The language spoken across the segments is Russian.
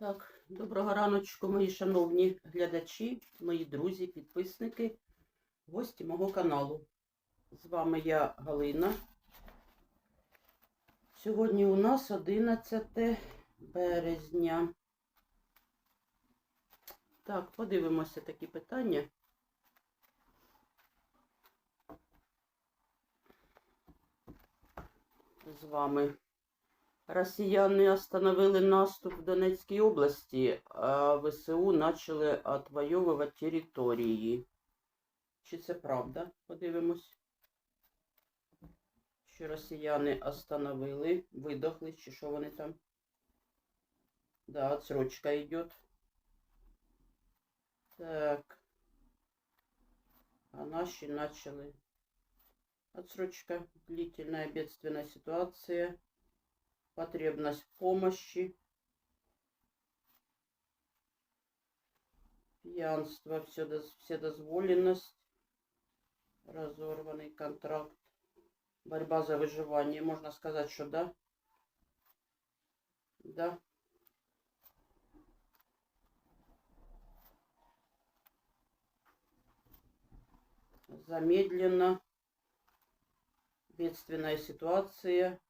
Так, доброго раночку, мої шановні глядачі, мої друзі, підписники, гості мого каналу. З вами я Галина. Сьогодні у нас 11 березня. Так, подивимося такі питання. З вами. Росіяни остановили наступ в Донецькій області, а ВСУ почали отвоювати території. Чи це правда? Подивимось. Що росіяни остановили, видохли, чи що вони там? Да, отсрочка йде. Так. А наши начали. Отсрочка. Длительная бедственная ситуация потребность в помощи, пьянство, вседозволенность, разорванный контракт, борьба за выживание. Можно сказать, что да? Да. Замедленно. Бедственная ситуация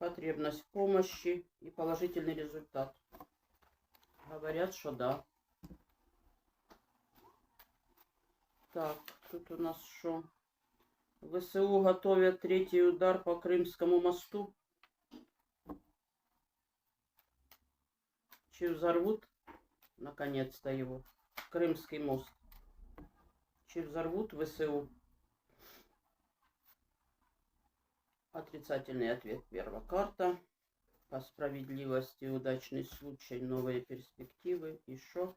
потребность в помощи и положительный результат. Говорят, что да. Так, тут у нас что? ВСУ готовят третий удар по Крымскому мосту. Чи взорвут, наконец-то, его, Крымский мост. Чи взорвут ВСУ. Отрицательный ответ. Первая карта. По справедливости, удачный случай, новые перспективы. И что?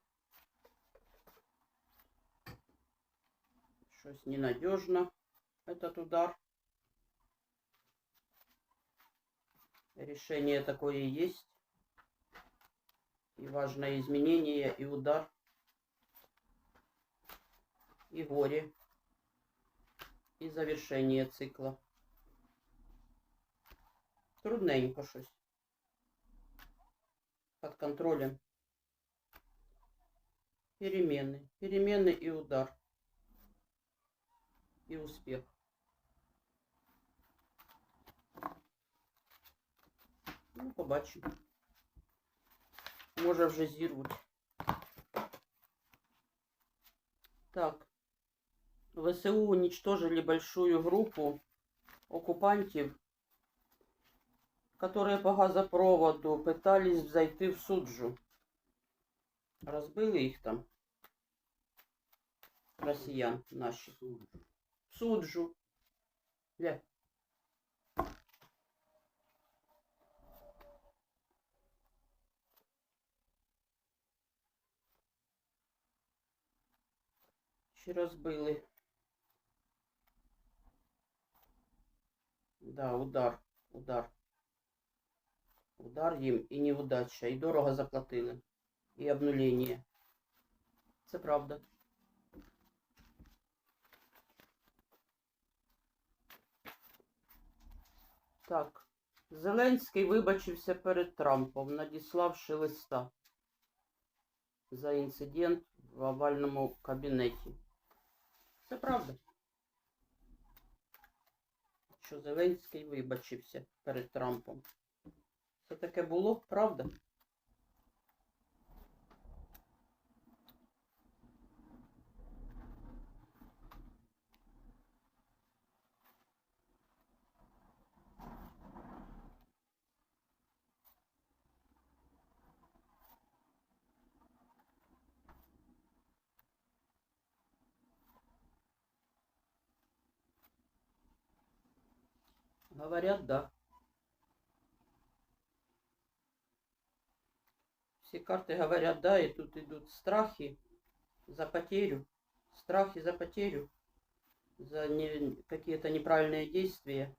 Что-то ненадежно этот удар. Решение такое есть. И важное изменение, и удар, и горе, и завершение цикла. Трудненько щось. Под контролем. Перемены. Перемены и удар. И успех. Ну, побачимо. Може вже зірвуть. Так. ВСУ уничтожили большую группу оккупантов которые по газопроводу пытались зайти в Суджу. Разбили их там. Россиян наших. В Суджу. Ля. Ще розбили. Да, удар, удар. Удар їм і неудача, і дорого заплатили, і обнулення. Це правда. Так, Зеленський вибачився перед Трампом, надіславши листа за інцидент в овальному кабінеті. Це правда. Що Зеленський вибачився перед Трампом. Це таке було, правда? Говорят, да. Все карты говорят да, и тут идут страхи за потерю, страхи за потерю, за не, какие-то неправильные действия.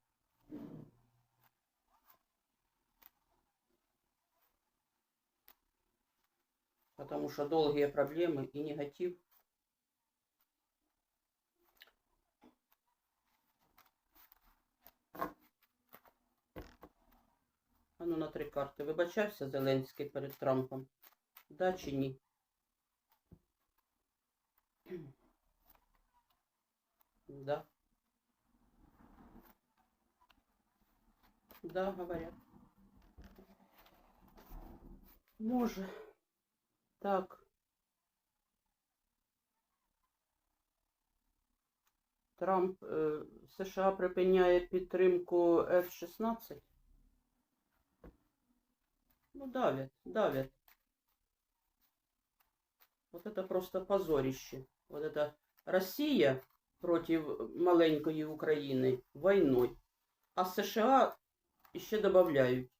Потому что долгие проблемы и негатив. А ну на три карти. Вибачався Зеленський перед Трампом? Да чи ні? Да. Да, говорят. Може. Так. Трамп е, США припиняє підтримку F-16. Ну, давят, давят. Вот это просто позорище. Вот это Россия против маленької України війною. А США ще додають.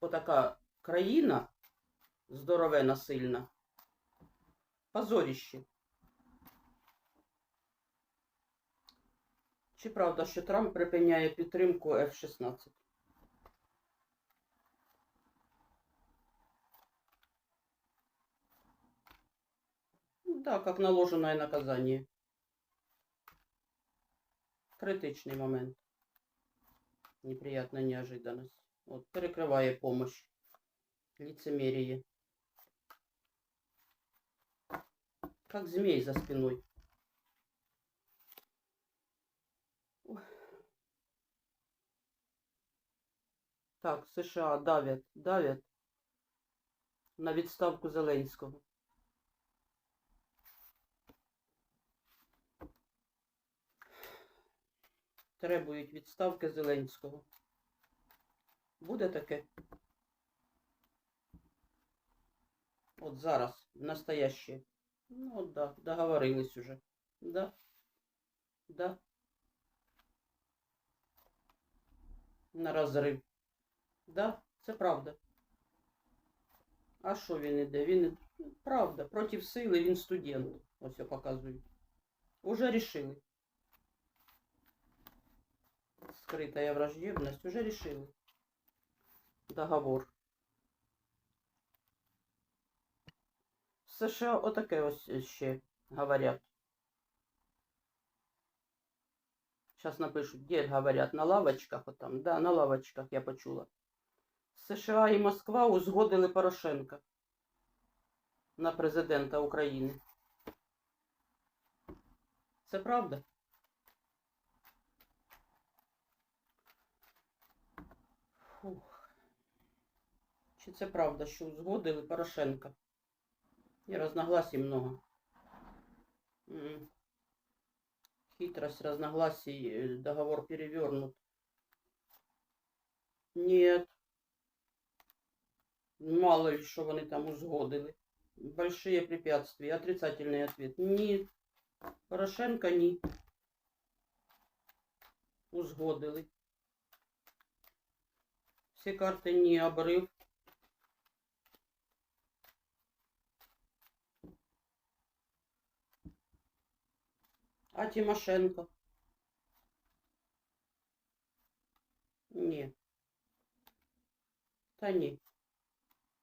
Отака країна здоровена, сильна. Позорище. Чи правда, що Трамп припиняє підтримку F-16? Да, как наложенное наказание. Критичний момент. Неприятная неожиданность. Вот, перекрывая помощь. Лицемерие. Как змей за спиной. Ой. Так, США давят, давят на відставку Зеленського. Требують відставки Зеленського. Буде таке? От зараз, настояще. Ну, от да, договорились уже. Да. Да. На розрив. Да, це правда. А що він іде? Він правда, проти сили він студент. Ось я показую. Уже решили. Скрытая враждебность. Уже решили. Договор. В США отаке ось ще говорять. Сейчас напишут, где говорят, на лавочках вот там. Да, на лавочках я почула. США і Москва узгодили Порошенка на президента України. Це правда? Чи це правда, що узгодили Порошенка? И разногласий много. Хитрость разногласий, э, договор перевернут. Нет. Мало ли, что вони там узгодили. Большие препятствия. Отрицательный ответ. Ні. Порошенко ні. Узгодили. Всі карти ні, обрив. А Тимошенко? Ні. Та ні.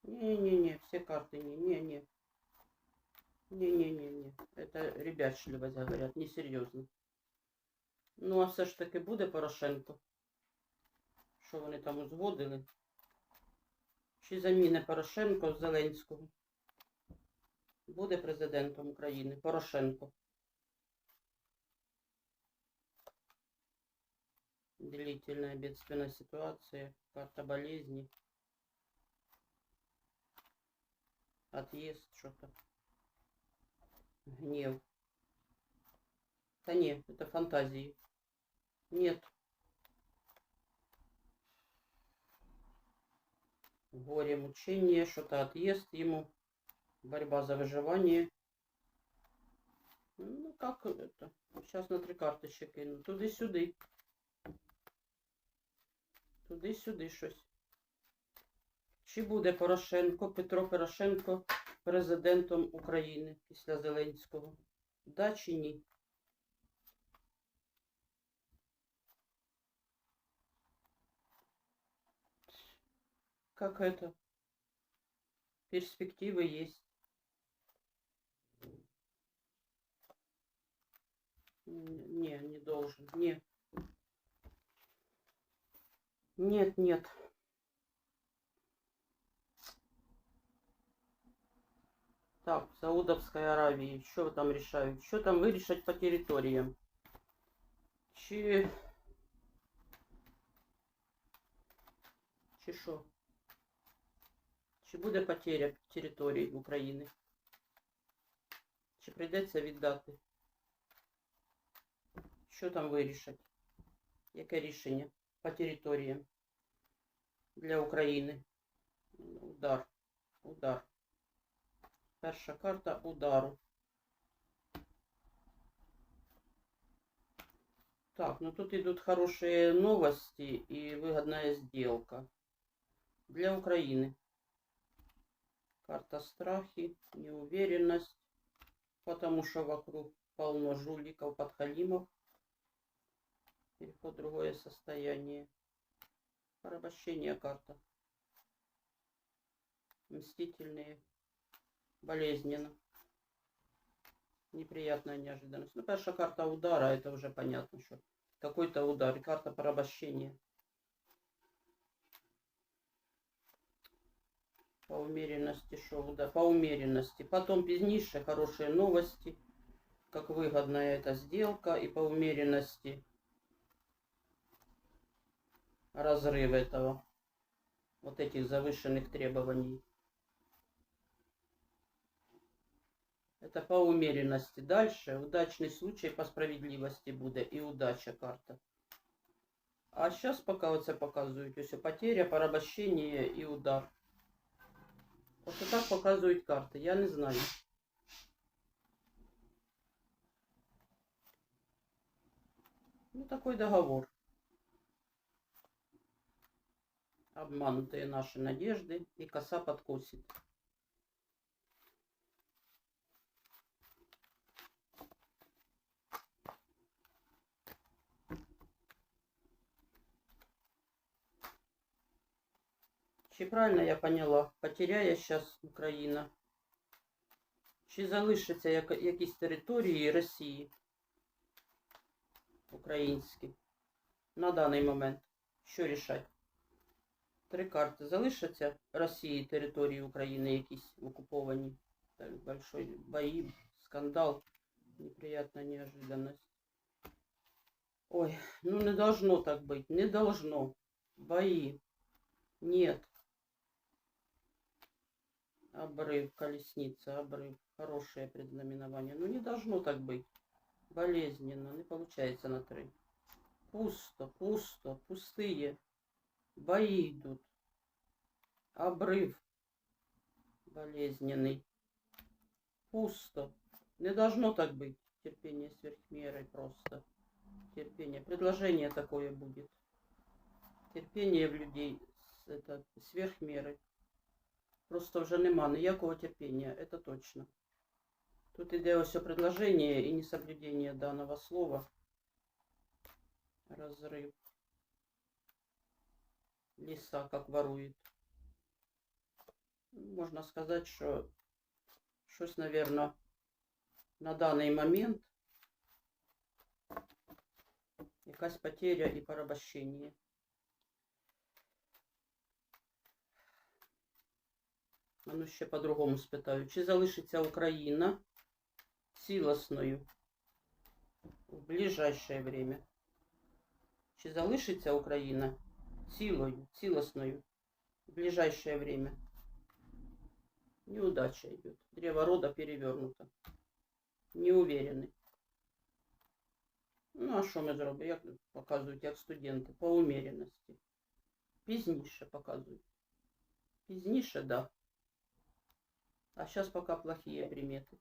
Не-не-не, все карты не, не-не. Не-не-не-не. Это ребячливость, говорят, несерйозно. Ну, а все ж таки буде Порошенко. Що вони там узгодили? Чи заміни Порошенко Зеленського? Буде президентом України Порошенко. Длительная бедственная ситуация, карта болезни, отъезд, что-то, гнев. Да нет, это фантазии. Нет. Горе, мучение, что-то отъезд ему, борьба за выживание. Ну, как это? Сейчас на три карточки кину. Туди-сюди Туди-сюди щось. Чи буде Порошенко, Петро Порошенко президентом України після Зеленського? Да чи ні? Как это? Перспективы есть. Н- Не, не должен. Не. нет, нет. Так, Саудовской Аравии. Еще там решают? Что там вы решать по территории. Че? Чи що? Чи буде потеря Украины? Че придется прийдеться віддати? Що там вы решать? Яке решение? по територіям? Для України? Удар. Удар. Перша карта удару. Так, ну тут идут хорошие новости и выгодная сделка для Украины. Карта страхи, неуверенность, потому что вокруг полно жуликов, подхалимов. Переход в другое состояние. Порабощение карта. Мстительные. Болезненно. Неприятная неожиданность. Ну, перша карта удара, это уже понятно, что какой-то удар. Карта порабощения. По умеренности шоу, да, по умеренности. Потом пизнейшие хорошие новости, как выгодная эта сделка, и по умеренности разрыв этого, вот этих завышенных требований. Это по умеренности. Дальше удачный случай по справедливости будет и удача карта. А сейчас пока оце показують ось потеря, порабощение и удар. Ось так показують карти. Я не знаю. Ну, такой договор. Обманутые наши надежды и коса подкосит. Чи правильно я поняла? Потеряє зараз Україна? Чи залишиться яка- якісь території Росії українські на даний момент? Що рішать? Три карти. Залишаться Росії території України якісь окуповані? Так, большой бої, скандал, неприятная неожиданность. Ой, ну не должно так быть, не должно. Бои. Нет. Обрыв, колесница, обрыв. Хорошее предзнаменование. Ну не должно так быть. Болезненно. Не получается на три. Пусто, пусто, пустые. Бои идут. Обрыв. Болезненный. Пусто. Не должно так быть. Терпение сверх меры просто. Терпение. Предложение такое будет. Терпение в людей с- это сверх меры. Просто вже нема ніякого терпіння, це точно. Тут іде ось предложення і несоблюдение данного слова. Разрыв. Лиса как ворует. Можна сказати, що щось, наверное, на даний момент якась потеря і порабощення. А ну ще по-другому спитаю. Чи залишиться Україна цілісною в ближайшее время? Чи залишиться Україна цілою, цілісною в ближайшее время? Неудача идет. Древо рода перевернуто. Не уверены. Ну, а що ми зробимо? Як показують, як студенти? По умеренности. Пізніше показують. Пізніше, да. А сейчас пока плохие приметы.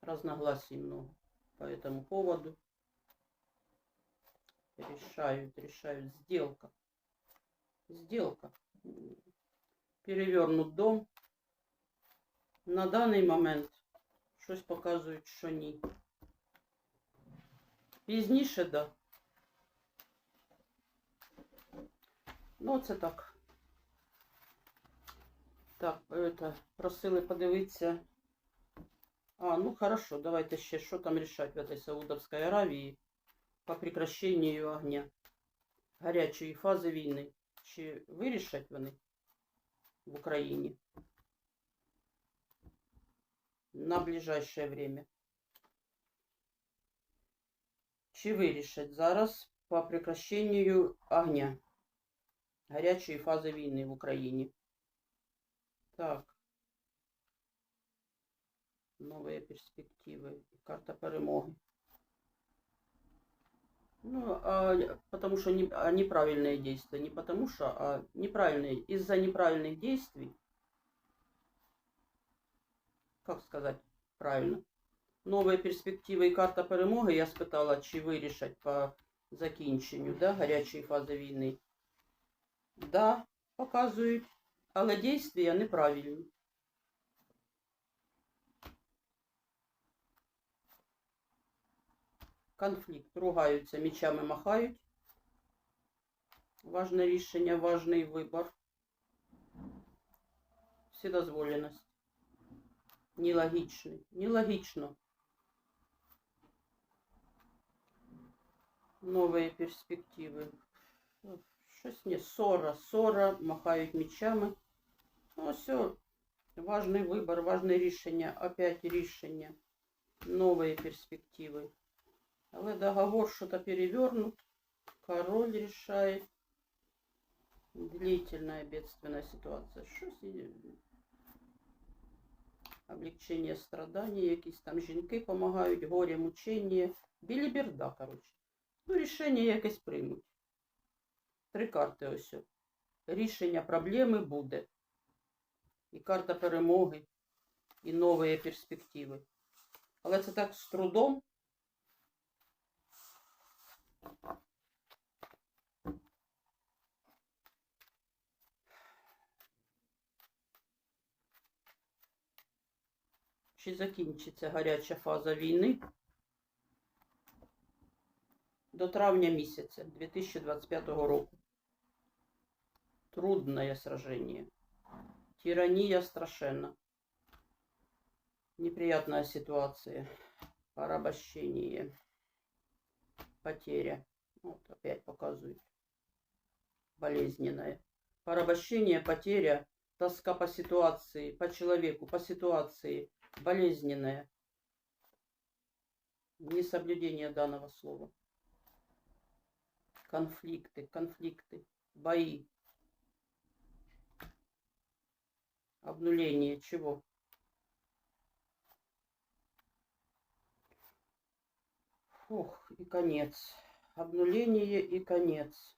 Разногласий много по этому поводу. Решают, решают. Сделка. Сделка. М, Перевернут дом. На даний момент щось показують, що ні. Пізніше, да. Ну, це так. Так, это, просили подивитися. А, ну хорошо, давайте ще, що там рішать в этой Саудовской Аравії по прекращению огня. Гарячої фази війни. Чи вирішать вони в Україні? на ближайшее время. Чи вирішать зараз по прекращению огня гарячої фази війни в Україні? Так. Новые перспективы. Карта перемоги. Ну, а, потому что не, а неправильные действия. Не потому что, а неправильные. Из-за неправильных действий, как сказать правильно, новые перспективи і карта перемоги, я спитала, чи вирішать по закінченню да, гарячої фази війни. Да, показують, але дійствия неправильні. Конфлікт. Ругаються, мечами махають. Важне рішення, важний вибор. Вседозволеність. Нелогічний. Нелогічно. Новые перспективи. Щось не ссора, ссора, махають мечами. Ну, все. Важний вибор, важне рішення. Опять рішення. Новые перспективи. Але договор что-то перевернут. Король решает. Длительная бедственная ситуация. Облегчение страданий, якісь там жінки помогають, горе, мучення. Біліберда, коротше. Ну, рішення якесь приймуть. Три карти ось. Рішення проблеми буде. І карта перемоги, і нові перспективи. Але це так з трудом. Чи закінчиться гаряча фаза війни до травня місяця 2025 року. Трудное сражение. Тирания страшенна. Неприятная ситуация. Порабощение. Потеря. Вот опять показывают. Болезненная. Порабощение, потеря, тоска по ситуации, по человеку, по ситуации. Болезненная. Несоблюдение данного слова. Конфликты, конфликты, бои. Обнуление чего? Фух, и конец. Обнуление и конец.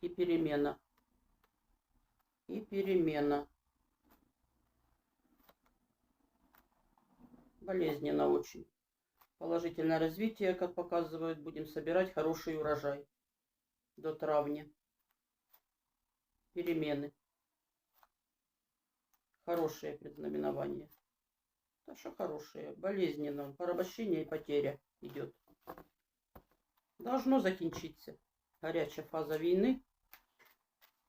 И перемена. И перемена. Болезненно очень. Положительное развитие, как показывают, будем собирать хороший урожай до травня перемены. Хорошее предзнаменование. Да что хорошее. Болезненно. Порабощение и потеря идет. Должно закінчитися. Гаряча фаза війни.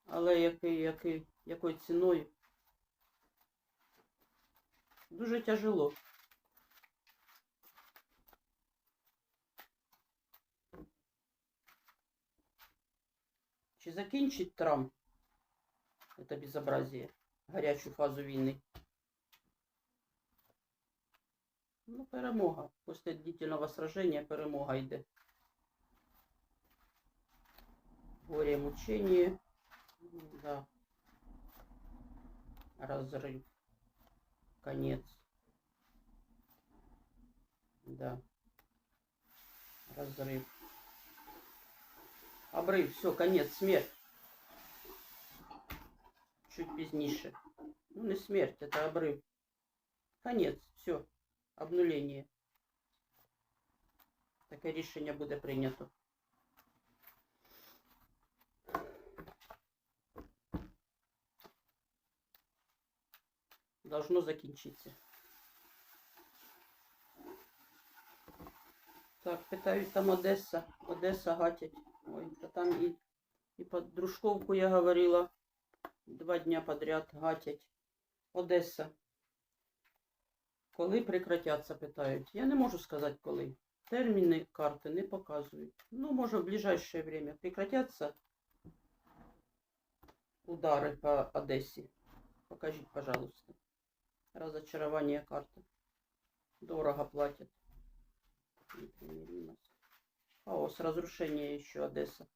Але який, який, якою ціною? Дуже тяжело. Чи закінчить Трамп это безобразие, горячую фазу війни. Ну, перемога. Після длительного сражения перемога йде. Горе, мучение. Да. Разрыв. Конец. Да. Разрыв. Обрыв. Все, конец, смерть. чуть пізніше. Ну, не смерть, это обрыв. Конец, все, Обнуление. Таке рішення буде прийнято. Должно закінчитися. Так, питають там Одеса. Одеса гатять. Ой, та там і, і под Дружковку я говорила. Два дня подряд гатять. Одеса. Коли прекратяться, питають. Я не можу сказати коли. Терміни карти не показують. Ну, може, в ближайшее время прекратяться. удары по Одессе? Покажите, пожалуйста. Разочарование карты. Дорого платят. Непримиримость. Хаос, разрушение еще Одесса.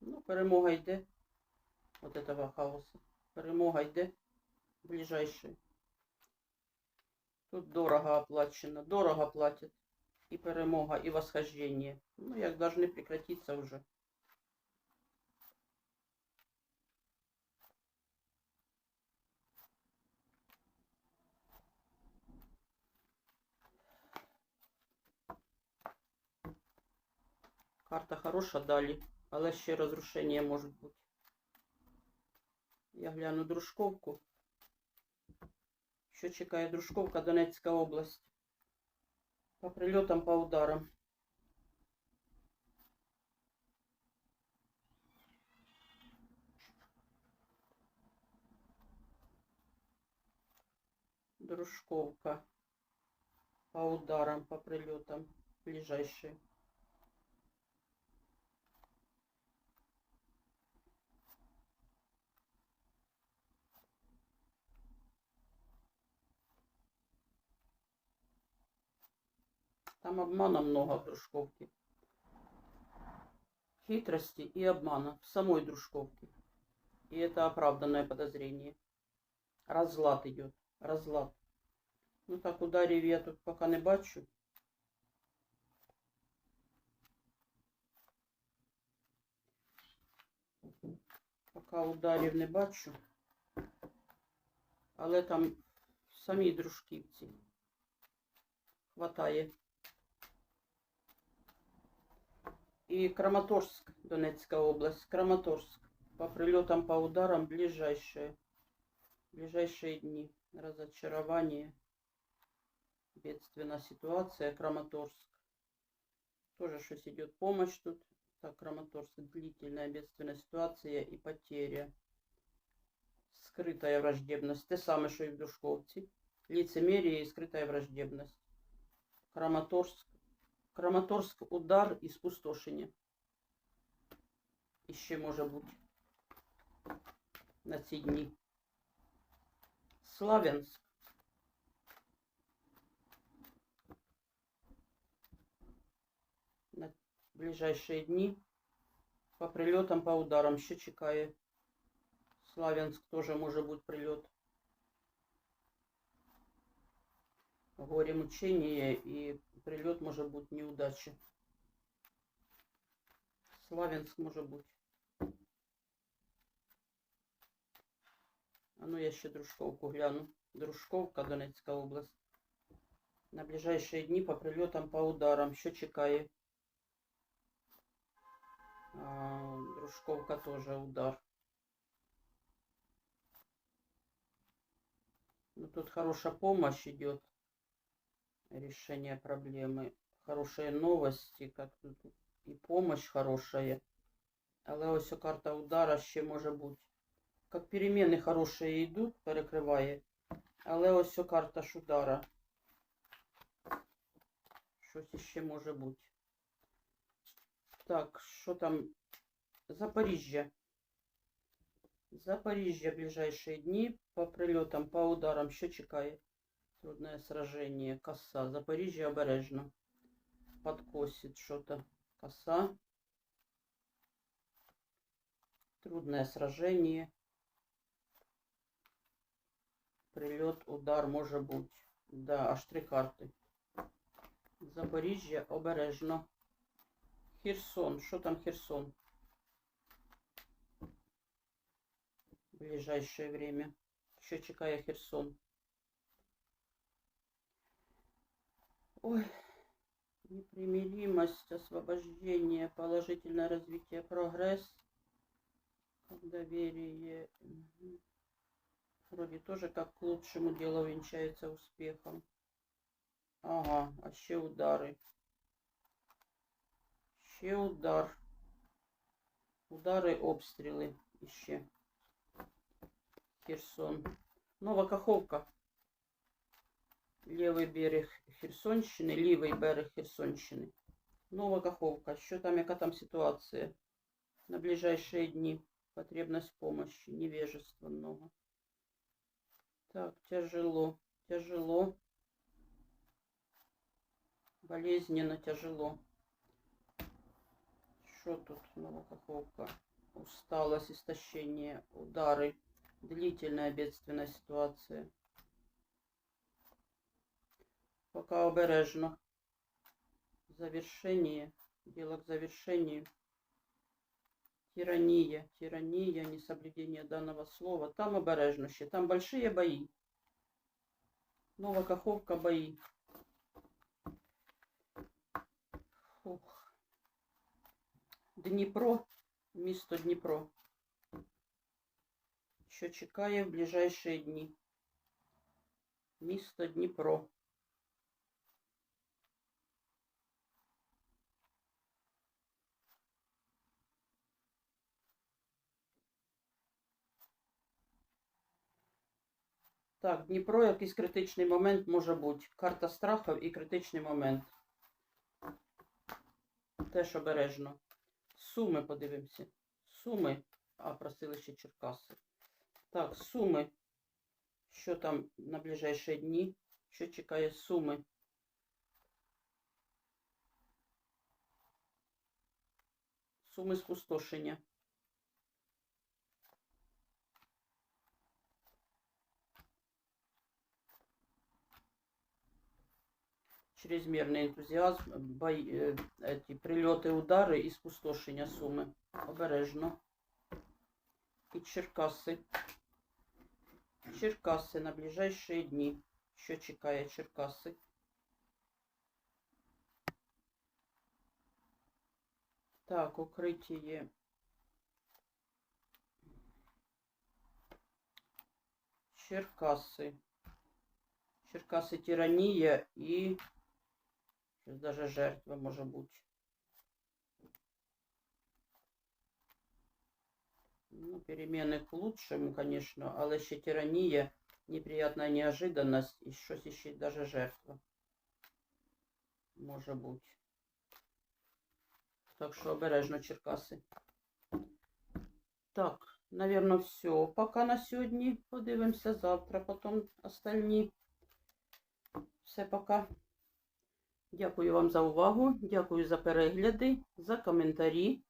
Ну, перемога йде. Вот этого хаоса. Перемога йде. Ближайший. Тут дорого оплачено. Дорого платят. И перемога, и восхождение. Ну, як должны прекратиться уже. Карта хороша далі, але ще розрушення можуть бути. Я гляну Дружковку. Що чекає Дружковка, Донецька область? По прильотам, по ударам. Дружковка. По ударам, по прилетам. Ближайшие. Там обмана много в Дружковке. Хитрости и обмана в самой Дружковке. И это оправданное подозрение. Разлад идет. Разлад. Ну так ударів я тут пока не бачу. Пока ударів не бачу. Але там в самій дружківці хватає. И Краматорск, Донецкая область. Краматорск. По прилетам, по ударам ближайшие. Ближайшие дни. Разочарование. Бедственная ситуация. Краматорск. Тоже что-то идет помощь тут. Так, Краматорск. Длительная бедственная ситуация и потеря. Скрытая враждебность. Те самое, что и в Душковці. Лицемерие и скрытая враждебность. Краматорск. Краматорск удар і спустошення. І ще може бути на ці дні. Славянськ. На ближайшие дни по прильотам, по ударам ще чекає. Славянск тоже може бути прильот. Горе мучение и прильот може бути неудачі. Славянськ може бути. А ну я ще Дружковку гляну. Дружковка, Донецька область. На ближайшие дни по прильотам, по ударам. Що чекає? А, Дружковка тоже удар. Ну, тут хорошая помощь идет решение проблемы. Хорошие новости, как тут і помощь хорошая. Але ось карта удара ще може бути. Як переміни хороші йдуть, перекриває. Але ось карта ж удара. Щось ще може бути. Так, що там? Запоріжжя. Запоріжжя ближайшие дни по прильотам, по ударам. Що чекає? Трудное сражение. Коса. Запоріжжя обережно. Подкосит что-то. Коса. Трудное сражение. Прилет, удар може бути. Да, аж три карти. Запоріжжя обережно. Херсон. Що там Херсон? В ближайшее время. Що чекає Херсон? Ой, непримиримость, освобождение, положительное развитие, прогресс, доверие. Вроде тоже как к лучшему делу венчается успехом. Ага, а ще удари. Ще удар. Удари, обстріли іще. Херсон. Нова Каховка Лівий берег Херсонщини, лівий берег Херсонщини. Нова Каховка. Що там, яка там ситуація на ближайші дні? Потребность помощи, невежество много. Так, тяжело, тяжело. Болезненно, тяжело. Что тут новокаховка? Усталость, истощение, удары, длительная бедственная ситуация. Пока обережно. Завершение. Дело к завершению. Тирания, тирания, несоблюдение данного слова. Там обережно ще. Там большие бои. Нова Каховка бои. Фух. Дніпро, місто Дніпро. Що чекає в ближайшие дні. Місто Дніпро. Так, Дніпро, якийсь критичний момент може бути. Карта страхів і критичний момент. Теж обережно. Суми подивимося. Суми. А, просили ще Черкаси. Так, суми. Що там на ближайші дні? Що чекає суми? Суми спустошення. чрезмерный энтузиазм, бой, э, эти прильоти, удари і спустошення суми. Обережно. І Черкаси. Черкаси на ближайшие дні. Що чекає Черкаси? Так, укриття. Черкаси. Черкаси тиранія і Щось даже жертва може бути. Ну, перемены к лучшему, конечно, але ще тиранія, неприятная неожиданность і щось ще даже жертва. Може бути. Так що обережно Черкаси. Так, наверное, все. Пока на сьогодні. Подивимося завтра, потім остальні. Все, пока. Дякую вам за увагу, дякую за перегляди, за коментарі.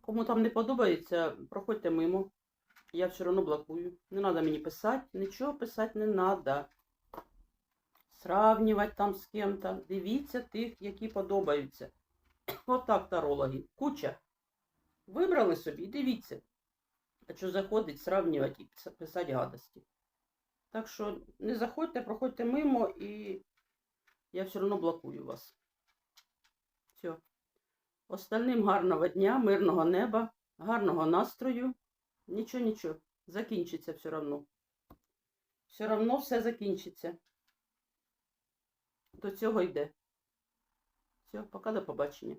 Кому там не подобається, проходьте мимо. Я все одно блокую. Не треба мені писати, нічого писати не треба. Сравнювати там з ким-то. Дивіться тих, які подобаються. Отак тарологи. Куча. Вибрали собі, дивіться. А що заходить, сравнювати і писати гадості. Так що не заходьте, проходьте мимо і я все одно блокую вас. Все. Остальним гарного дня, мирного неба, гарного настрою. Нічого, нічого. Закінчиться все одно. Все одно все закінчиться. До цього йде. Все, пока до побачення.